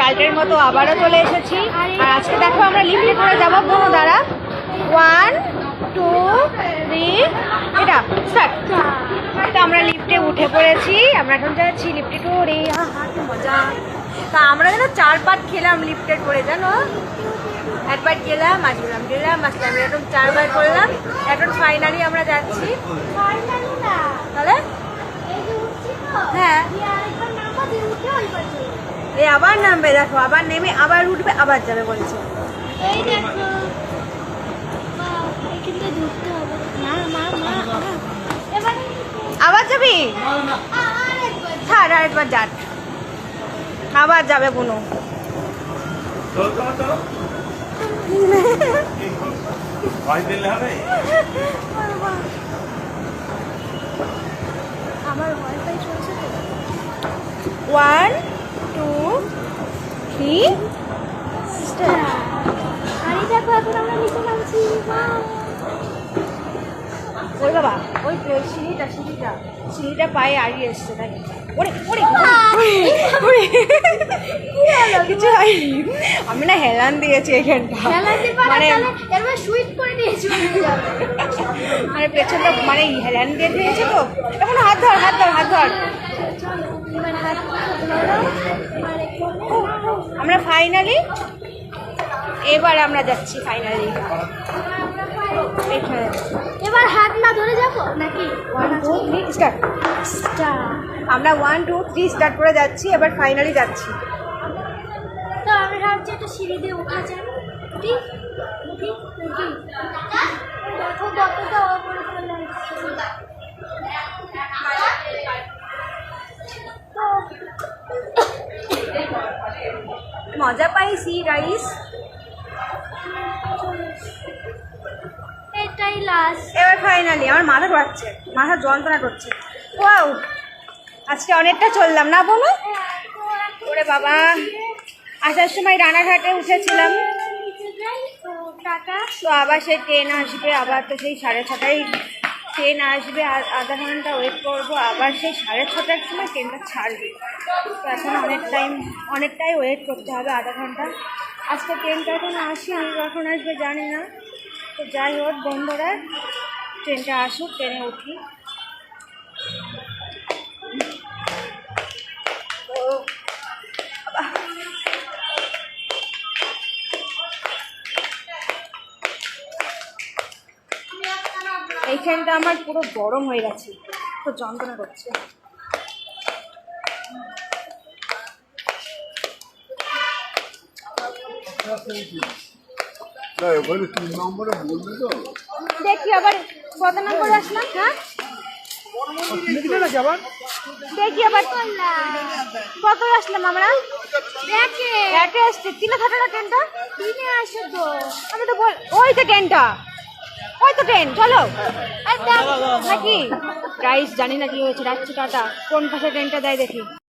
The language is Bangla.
কালকের মতো আবারও চলে এসেছি। আর আজকে দেখো আমরা লিফটে করে যাব বোনো দ্বারা। ওয়ান টু থ্রি এটা স্টার্ট তো আমরা লিফটে উঠে পড়েছি। আমরা এখন যাচ্ছি লিফটে করে। মজা। তা আমরা যেন চার পাট খেলাম লিফটে করে জানো? একবার গেলাম আসলাম গেলাম আসলাম এরকম চারবার করলাম। এখন ফাইনালি আমরা যাচ্ছি। তাহলে হ্যাঁ এই আবার নামবে দেখো আবার নেমে আবার উঠবে আবার যাবে বলছে। এই দেখো। বাহ, এখানটা ধরতে হবে। মা মা মা মা। এবার আবার যাবি? আরেকবার ছাড় আরেকবার যাক। আবার যাবে বুনু। ভয় আমার ওয়াইফাই চলছে ওয়ান টু থ্রি এখন আমরা নিচে ওই বাবা ওই সিঁড়িটা সিঁড়িটা সিঁড়িটা পায়ে আড়িয়ে এসছে তাই ওরে ওরে ওরে কিছু হয়নি আমি না হেলান দিয়েছি এখানটা। মানে মানে পেছনটা মানে হেলান দিয়ে দিয়েছে তো। এখন হাত ধর হাত ধর হাত ধর। আমরা ফাইনালি এবার আমরা যাচ্ছি ফাইনালি এবার নাকি one two three start star আমরা ওয়ান টু থ্রি স্টার্ট করে যাচ্ছি এবার ফাইনালি যাচ্ছি। তো আমি ভাবছি একটা সিঁড়ি দিয়ে যায় দেখো কতটা মজা পাইছি গাইস এটাই লাস্ট এবার ফাইনালি আমার মাথা ঘোরাচ্ছে মাথা যন্ত্রণা করছে। ওয়াও আজকে অনেকটা চললাম না বলো ওরে বাবা। আসার সময় রানাঘাটে উঠেছিলাম। তো আবার সেই ট্রেন আসবে, আবার তো সেই সাড়ে ছটায় ট্রেন আসবে, আর আধা ঘণ্টা ওয়েট করব, আবার সেই সাড়ে ছটার সময় ট্রেনটা ছাড়বে। তো এখন অনেক টাইম অনেকটাই ওয়েট করতে হবে, আধা ঘণ্টা। আজকে ট্রেনটা এখন আসি আমি কখন আসবে জানি না। তো যাই হোক, বন্ধুরা, ট্রেনটা আসুক, ট্রেনে উঠি। এইখানটা আমার পুরো গরম হয়ে গেছে, তো যন্ত্রণা করছে। না এবারে দেখি আবার কত নম্বর আসলাম হ্যাঁ? দেখি আবার কত আসলাম আমরা দেখে একে। আসছে। তিনে থাকে না ট্রেনটা? দিনে আসো তো। আমি তো বল ওই তো ট্রেনটা। ওই তো ট্রেন চলো। নাকি? গাইস জানি না কি হয়েছে। রাখছি টাটা। কোন পাশে ট্রেনটা দেয় দেখি।